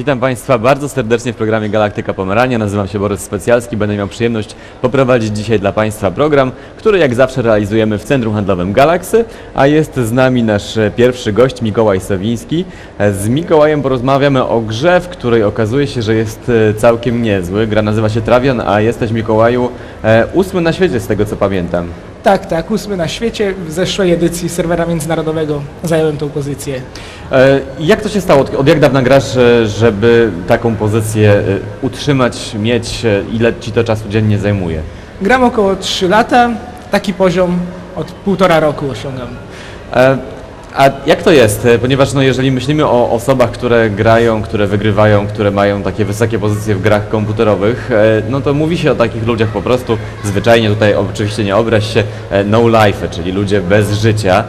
Witam Państwa bardzo serdecznie w programie Galaktyka Pomerania. Nazywam się Borys Specjalski. Będę miał przyjemność poprowadzić dzisiaj dla Państwa program, który jak zawsze realizujemy w Centrum Handlowym Galaksy, a jest z nami nasz pierwszy gość Mikołaj Sowiński. Z Mikołajem porozmawiamy o grze, w której okazuje się, że jest e, całkiem niezły. Gra nazywa się Travian, a jesteś Mikołaju e, ósmy na świecie z tego co pamiętam. Tak, tak, ósmy na świecie. W zeszłej edycji serwera międzynarodowego zająłem tą pozycję. E, Jak to się stało? Od jak dawna grasz, e, żeby taką pozycję e, utrzymać, mieć? E, Ile Ci to czasu dziennie zajmuje? Gram około 3 lata, taki poziom od półtora roku osiągam. E, A jak to jest? E, Ponieważ no, jeżeli myślimy o osobach, które grają, które wygrywają, które mają takie wysokie pozycje w grach komputerowych, e, no to mówi się o takich ludziach po prostu zwyczajnie, tutaj oczywiście nie obraź się, e, no life, czyli ludzie bez życia.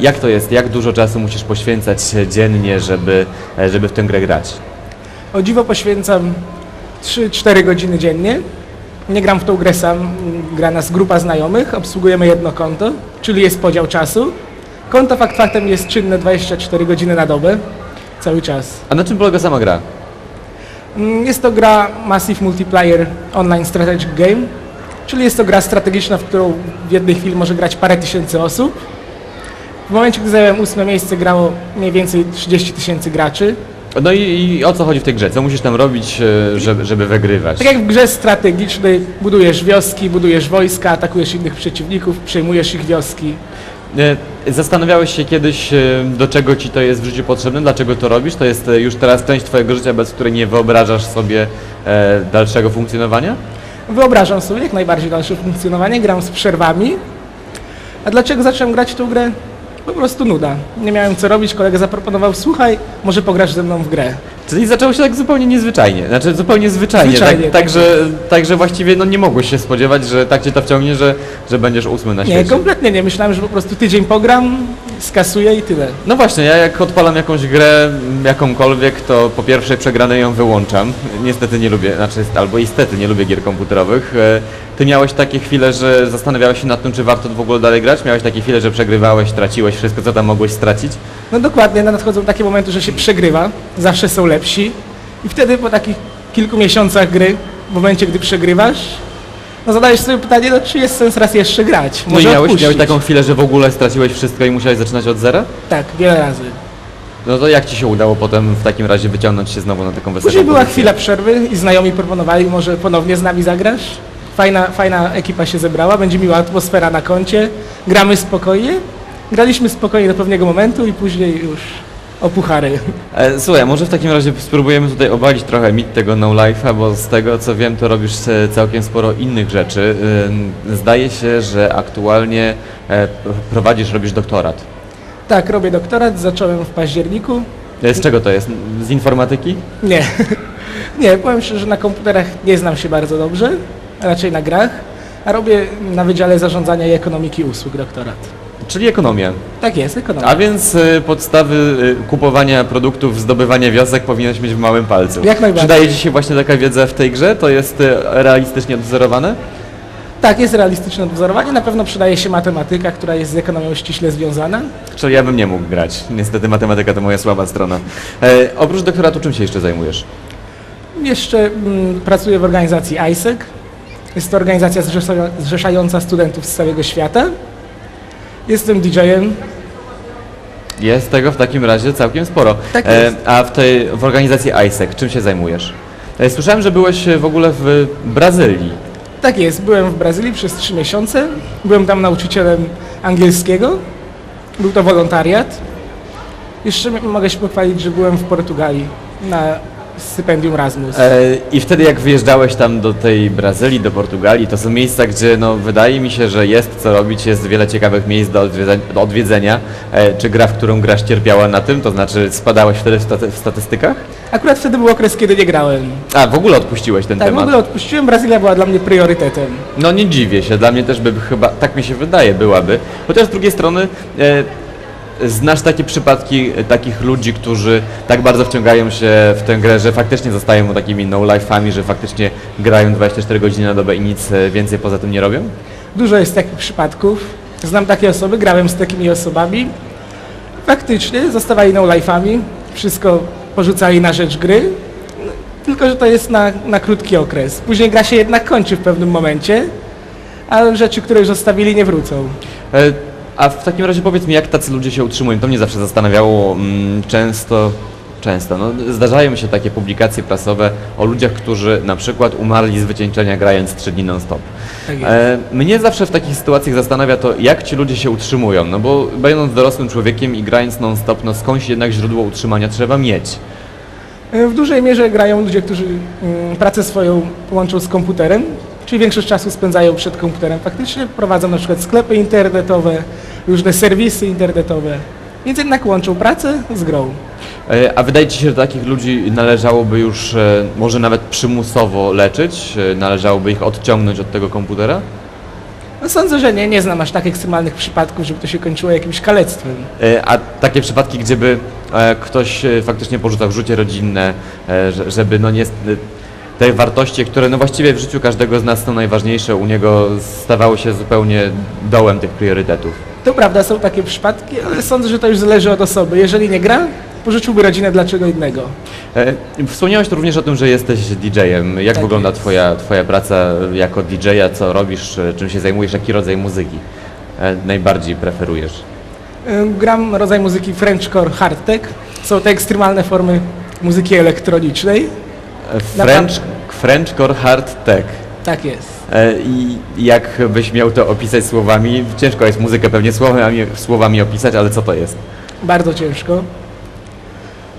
Jak to jest? Jak dużo czasu musisz poświęcać dziennie, żeby, żeby w tę grę grać? O dziwo poświęcam 3-4 godziny dziennie. Nie gram w tą grę sam, gra nas grupa znajomych, obsługujemy jedno konto, czyli jest podział czasu. Konto fakt faktem jest czynne 24 godziny na dobę, cały czas. A na czym polega sama gra? Mm, Jest to gra Massive Multiplayer Online Strategic Game, czyli jest to gra strategiczna, w którą w jednej chwili może grać parę tysięcy osób. W momencie, gdy zająłem ósme miejsce, grało mniej więcej 30 tysięcy graczy. No i, i o co chodzi w tej grze? Co musisz tam robić, e, żeby, żeby wygrywać? Tak jak w grze strategicznej budujesz wioski, budujesz wojska, atakujesz innych przeciwników, przejmujesz ich wioski. E, Zastanawiałeś się kiedyś, e, do czego ci to jest w życiu potrzebne, dlaczego to robisz? To jest e, już teraz część twojego życia, bez której nie wyobrażasz sobie dalszego funkcjonowania? Wyobrażam sobie jak najbardziej dalsze funkcjonowanie, gram z przerwami. A dlaczego zacząłem grać w grę? Po prostu nuda. Nie miałem co robić, kolega zaproponował, słuchaj, może pograsz ze mną w grę. Czyli zaczęło się tak zupełnie niezwyczajnie, znaczy zupełnie zwyczajnie, Zwyczajnie, tak, tak. tak, że, tak, że właściwie no, nie mogłeś się spodziewać, że tak cię to wciągnie, że, że będziesz ósmy na Nie, świecie. kompletnie nie. Myślałem, że po prostu tydzień pogram, skasuję i tyle. No właśnie, ja jak odpalam jakąś grę, jakąkolwiek, to po pierwszej przegranej ją wyłączam. Niestety nie lubię, znaczy albo istety nie lubię gier komputerowych. Ty miałeś takie chwile, że zastanawiałeś się nad tym, czy warto w ogóle dalej grać? Miałeś takie chwile, że przegrywałeś, traciłeś wszystko, co tam mogłeś stracić? No dokładnie, nadchodzą takie momenty, że się przegrywa, zawsze są lepsi. I wtedy po takich kilku miesiącach gry, w momencie, gdy przegrywasz, no zadajesz sobie pytanie, no czy jest sens raz jeszcze grać? No Może i miałeś, miałeś taką chwilę, że w ogóle straciłeś wszystko i musiałeś zaczynać od zera? Tak, wiele razy. No to jak ci się udało potem w takim razie wyciągnąć się znowu na taką wysoką Później była chwila przerwy i znajomi proponowali, może ponownie z nami zagrasz. Fajna, fajna ekipa się zebrała, będzie miła atmosfera na koncie, gramy spokojnie. Graliśmy spokojnie do pewnego momentu i później już o puchary. E, Słuchaj, może w takim razie spróbujemy tutaj obalić trochę mit tego no life'a, bo z tego co wiem, to robisz e, całkiem sporo innych rzeczy. Ym, Zdaje się, że aktualnie e, prowadzisz, robisz doktorat. Tak, robię doktorat, zacząłem w październiku. E, Z czego to jest? Z informatyki? Nie, nie, powiem szczerze, że na komputerach nie znam się bardzo dobrze, raczej na grach, a robię na Wydziale Zarządzania i Ekonomiki Usług doktorat. Czyli ekonomia. Tak jest, ekonomia. A więc e, podstawy e, kupowania produktów, zdobywania wiosek powinieneś mieć w małym palcu. Jak najbardziej. Przydaje ci się właśnie taka wiedza w tej grze? To jest e, realistycznie odwzorowane? Tak, jest realistyczne odwzorowanie, na pewno przydaje się matematyka, która jest z ekonomią ściśle związana. Czyli ja bym nie mógł grać. Niestety matematyka to moja słaba strona. E, oprócz doktoratu czym się jeszcze zajmujesz? Jeszcze mm, pracuję w organizacji ISEC. Jest to organizacja zrzesza- zrzeszająca studentów z całego świata. Jestem DJ-em. Jest tego w takim razie całkiem sporo. Tak E, a w tej w organizacji ISEC czym się zajmujesz? E, słyszałem, że byłeś e, w ogóle w Brazylii. Tak jest, byłem w Brazylii przez trzy miesiące. Byłem tam nauczycielem angielskiego. Był to wolontariat. Jeszcze mogę się pochwalić, że byłem w Portugalii na stypendium Erasmus. E, I wtedy jak wyjeżdżałeś tam do tej Brazylii, do Portugalii, to są miejsca, gdzie no, wydaje mi się, że jest co robić, jest wiele ciekawych miejsc do, odwiedza- do odwiedzenia. E, czy gra, w którą grasz cierpiała na tym? To znaczy spadałeś wtedy w, staty- w statystykach? Akurat wtedy był okres, kiedy nie grałem. A, w ogóle odpuściłeś ten Tak, w temat. ogóle odpuściłem. Brazylia była dla mnie priorytetem. No nie dziwię się, dla mnie też by chyba, tak mi się wydaje, byłaby. Chociaż z drugiej strony e, znasz takie przypadki e, takich ludzi, którzy tak bardzo wciągają się w tę grę, że faktycznie zostają takimi no-life'ami, że faktycznie grają 24 godziny na dobę i nic e, więcej poza tym nie robią? Dużo jest takich przypadków. Znam takie osoby, grałem z takimi osobami. Faktycznie zostawali no life'ami, wszystko porzucali na rzecz gry tylko że to jest na, na krótki okres. Później gra się jednak kończy w pewnym momencie, a rzeczy, które już zostawili, nie wrócą. E, A w takim razie powiedz mi, jak tacy ludzie się utrzymują? To mnie zawsze zastanawiało mm, często, często, no, zdarzają się takie publikacje prasowe o ludziach, którzy na przykład umarli z wycieńczenia grając 3 dni non-stop. Tak. E, mnie zawsze w takich sytuacjach zastanawia to, jak ci ludzie się utrzymują, no bo będąc dorosłym człowiekiem i grając non-stop, no skądś jednak źródło utrzymania trzeba mieć. E, W dużej mierze grają ludzie, którzy mm, pracę swoją łączą z komputerem, czyli większość czasu spędzają przed komputerem. Faktycznie prowadzą na przykład sklepy internetowe, różne serwisy internetowe, więc jednak łączą pracę z grą. E, A wydaje Ci się, że takich ludzi należałoby już e, może nawet przymusowo leczyć? E, Należałoby ich odciągnąć od tego komputera? No sądzę, że nie, nie znam aż tak ekstremalnych przypadków, żeby to się kończyło jakimś kalectwem. E, A takie przypadki, gdzieby e, ktoś e, faktycznie porzucał życie rodzinne, e, że- żeby no nie... Te wartości, które no właściwie w życiu każdego z nas są najważniejsze, u niego stawały się zupełnie dołem tych priorytetów. To prawda, są takie przypadki, ale sądzę, że to już zależy od osoby. Jeżeli nie gra, pożyczyłby rodzinę dla czego innego. E, Wspomniałeś tu również o tym, że jesteś DJ-em. Jak Tak wygląda jest. twoja, twoja praca jako DJ-a? Co robisz? e, Czym się zajmujesz? Jaki rodzaj muzyki e, najbardziej preferujesz? Y, Gram rodzaj muzyki Frenchcore Hardtech. Są to ekstremalne formy muzyki elektronicznej. E, French, Frenchcore Hard Tech. Tak jest. E, I jak byś miał to opisać słowami? Ciężko jest muzykę pewnie słowami, słowami opisać, ale co to jest? Bardzo ciężko.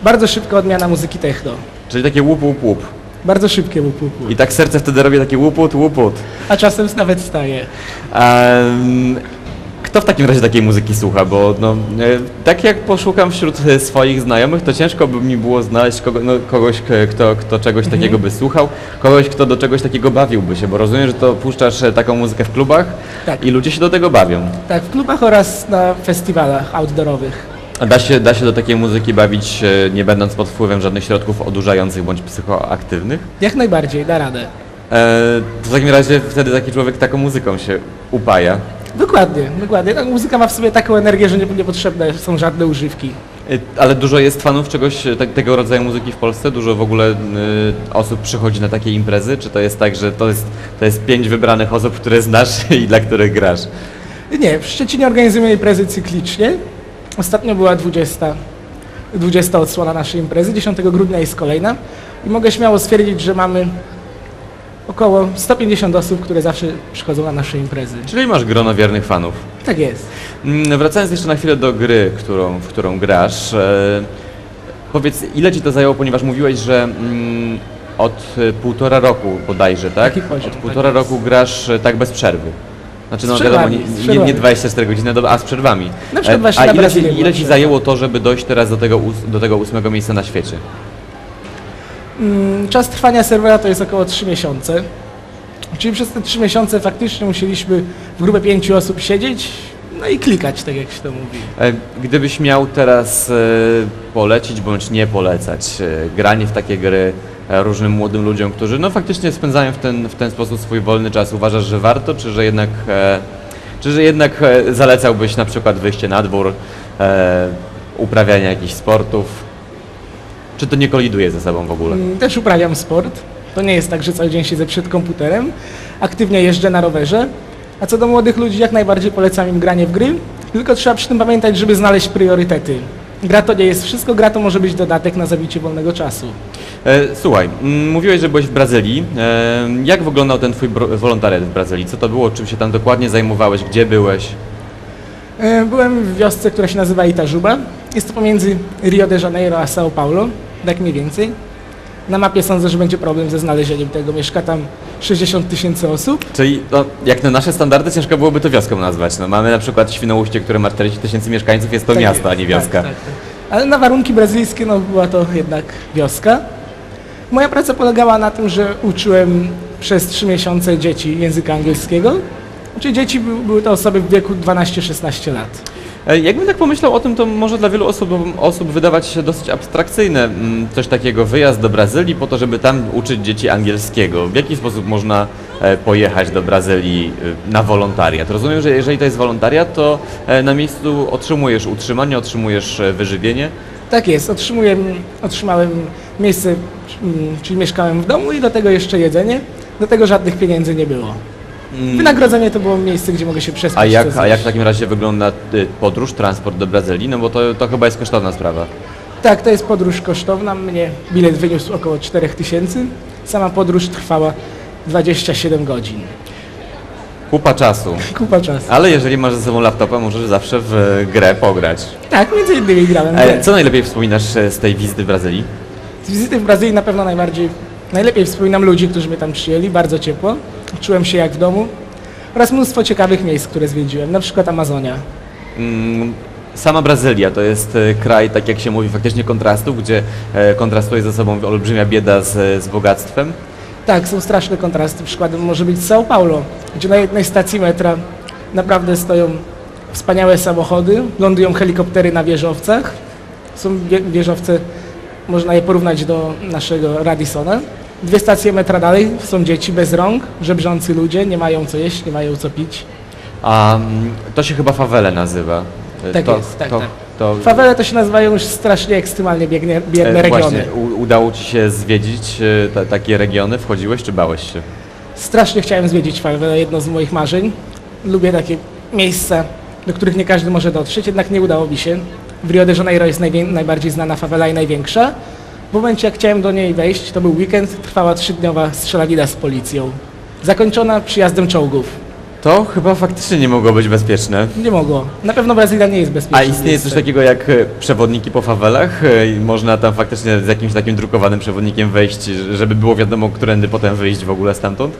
Bardzo szybka odmiana muzyki techno. Czyli takie łup, łup, łup. Bardzo szybkie łup, łup, łup. I tak serce wtedy robi takie łuput, łuput. A czasem nawet staje. Em, kto w takim razie takiej muzyki słucha? Bo no, e, tak jak poszukam wśród e, swoich znajomych, to ciężko by mi było znaleźć kogo, no, kogoś, k- kto, kto czegoś takiego by słuchał, kogoś, kto do czegoś takiego bawiłby się, bo rozumiem, że to puszczasz e, taką muzykę w klubach Tak. i ludzie się do tego bawią. Tak, w klubach oraz na festiwalach outdoorowych. A da się, da się do takiej muzyki bawić, e, nie będąc pod wpływem żadnych środków odurzających bądź psychoaktywnych? Jak najbardziej, da radę. E, to w takim razie wtedy taki człowiek taką muzyką się upaja. Dokładnie, dokładnie. Ta muzyka ma w sobie taką energię, że nie, niepotrzebne są żadne używki. Y, Ale dużo jest fanów czegoś tak, tego rodzaju muzyki w Polsce? Dużo w ogóle y, osób przychodzi na takie imprezy? Czy to jest tak, że to jest, to jest pięć wybranych osób, które znasz i dla których grasz? Nie, w Szczecinie organizujemy imprezy cyklicznie. Ostatnio była 20, 20 odsłona naszej imprezy, 10 grudnia jest kolejna. I mogę śmiało stwierdzić, że mamy około 150 osób, które zawsze przychodzą na nasze imprezy. Czyli masz grono wiernych fanów. Tak jest. Mm, Wracając jeszcze na chwilę do gry, którą, w którą grasz, e, powiedz, ile ci to zajęło, ponieważ mówiłeś, że mm, od e, półtora roku bodajże, tak? Taki poziom, Od tak półtora jest. roku grasz e, tak bez przerwy. Znaczy, Z no przerwami, wiadomo, z nie, nie, przerwami. nie 24 godziny, do- a z przerwami. Na przykład E, właśnie a na ile, ci, ile ci zajęło to, żeby dojść teraz do tego, ós- do tego ósmego miejsca na świecie? Mm, Czas trwania serwera to jest około 3 miesiące. Czyli przez te 3 miesiące faktycznie musieliśmy w grupie 5 osób siedzieć, no i klikać, tak jak się to mówi. E, Gdybyś miał teraz e, polecić bądź nie polecać e, granie w takie gry różnym młodym ludziom, którzy no faktycznie spędzają w ten, w ten sposób swój wolny czas, uważasz, że warto, czy że jednak, czy że jednak zalecałbyś na przykład wyjście na dwór, uprawianie jakichś sportów? Czy to nie koliduje ze sobą w ogóle? Mm, Też uprawiam sport. To nie jest tak, że cały dzień siedzę przed komputerem. Aktywnie jeżdżę na rowerze. A co do młodych ludzi, jak najbardziej polecam im granie w gry. Tylko trzeba przy tym pamiętać, żeby znaleźć priorytety. Gra to nie jest wszystko, gra to może być dodatek na zabicie wolnego czasu. E, Słuchaj, mm, mówiłeś, że byłeś w Brazylii. E, Jak wyglądał ten twój bro- wolontariat w Brazylii? Co to było? Czym się tam dokładnie zajmowałeś? Gdzie byłeś? E, Byłem w wiosce, która się nazywa Itajuba. Jest to pomiędzy Rio de Janeiro a São Paulo, tak mniej więcej. Na mapie sądzę, że będzie problem ze znalezieniem tego. Mieszka tam 60 tysięcy osób. Czyli no, jak na nasze standardy ciężko byłoby to wioską nazwać. No, mamy na przykład Świnoujście, które ma 40 tysięcy mieszkańców, jest to Tak miasto, a nie wioska. Tak, tak, tak. Ale na warunki brazylijskie no, była to jednak wioska. Moja praca polegała na tym, że uczyłem przez 3 miesiące dzieci języka angielskiego. Czyli dzieci by- były to osoby w wieku 12-16 lat. E, Jakbym tak pomyślał o tym, to może dla wielu osób, osób wydawać się dosyć abstrakcyjne mm, coś takiego, wyjazd do Brazylii po to, żeby tam uczyć dzieci angielskiego. W jaki sposób można e, pojechać do Brazylii e, na wolontariat? Rozumiem, że jeżeli to jest wolontariat, to na miejscu otrzymujesz utrzymanie, otrzymujesz wyżywienie, Tak jest, otrzymuję, otrzymałem miejsce, mm, czyli mieszkałem w domu i do tego jeszcze jedzenie. Do tego żadnych pieniędzy nie było. Wynagrodzenie to było miejsce, gdzie mogę się przespać. Mm. A jak, a jak w takim razie wygląda y, podróż, transport do Brazylii? No bo to, to chyba jest kosztowna sprawa. Tak, to jest podróż kosztowna. Mnie bilet wyniósł około 4000. Sama podróż trwała 27 godzin. Kupa czasu. Kupa czasu. Ale jeżeli masz ze sobą laptopa, możesz zawsze w grę pograć. Tak, między innymi grałem. E, co najlepiej wspominasz e, z tej wizyty w Brazylii? Z wizyty w Brazylii na pewno najbardziej, najlepiej wspominam ludzi, którzy mnie tam przyjęli, bardzo ciepło. Czułem się jak w domu. Oraz mnóstwo ciekawych miejsc, które zwiedziłem, na przykład Amazonia. Mm, Sama Brazylia to jest e, kraj, tak jak się mówi, faktycznie kontrastów, gdzie e, kontrastuje ze sobą olbrzymia bieda z, z bogactwem. Tak, są straszne kontrasty. Przykładem może być São Paulo, gdzie na jednej stacji metra naprawdę stoją wspaniałe samochody, lądują helikoptery na wieżowcach. Są wie- wieżowce, można je porównać do naszego Radissona. Dwie stacje metra dalej są dzieci bez rąk, żebrzący ludzie, nie mają co jeść, nie mają co pić. A mm, to się chyba fawele nazywa. E, Tak to, jest, tak, tak. To, Fawele to się nazywają już strasznie ekstremalnie biedne, biedne e, regiony. Właśnie, u, udało Ci się zwiedzić e, ta, takie regiony? Wchodziłeś czy bałeś się? Strasznie chciałem zwiedzić fawelę, jedno z moich marzeń. Lubię takie miejsca, do których nie każdy może dotrzeć, jednak nie udało mi się. W Rio de Janeiro jest najwię- najbardziej znana fawela i największa. W momencie jak chciałem do niej wejść, to był weekend, trwała trzydniowa strzelanina z policją. Zakończona przyjazdem czołgów. To chyba faktycznie nie mogło być bezpieczne. Nie mogło. Na pewno Brazylia nie jest bezpieczna. A istnieje coś takiego jak e, przewodniki po fawelach? E, i Można tam faktycznie z jakimś takim drukowanym przewodnikiem wejść, żeby było wiadomo, którędy potem wyjść w ogóle stamtąd?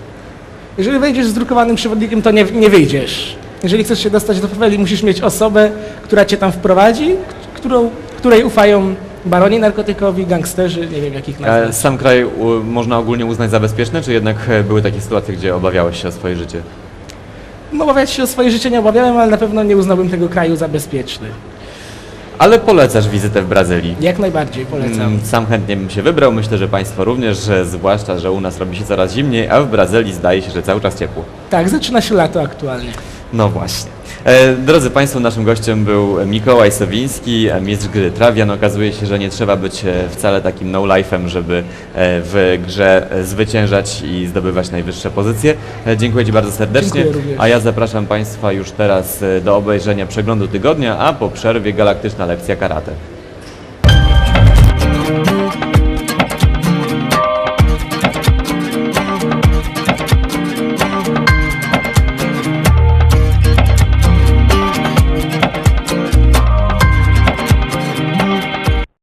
Jeżeli wejdziesz z drukowanym przewodnikiem, to nie, nie wyjdziesz. Jeżeli chcesz się dostać do faweli, musisz mieć osobę, która cię tam wprowadzi, k- którą, której ufają baroni narkotykowi, gangsterzy, nie wiem jakich A nazwać. sam kraj u, można ogólnie uznać za bezpieczny, czy jednak e, były takie sytuacje, gdzie obawiałeś się o swoje życie? No, Obawiać się o swoje życie nie obawiałem, ale na pewno nie uznałbym tego kraju za bezpieczny. Ale polecasz wizytę w Brazylii? Jak najbardziej polecam. Mm, Sam chętnie bym się wybrał, myślę, że Państwo również, że zwłaszcza, że u nas robi się coraz zimniej, a w Brazylii zdaje się, że cały czas ciepło. Tak, zaczyna się lato aktualnie. No właśnie. E, drodzy Państwo, naszym gościem był Mikołaj Sowiński, e, mistrz gry Trawian. Okazuje się, że nie trzeba być e, wcale takim no-life'em, żeby w grze zwyciężać i zdobywać najwyższe pozycje. Dziękuję Ci bardzo serdecznie. A ja zapraszam Państwa już teraz do obejrzenia przeglądu tygodnia, a po przerwie galaktyczna lekcja karate.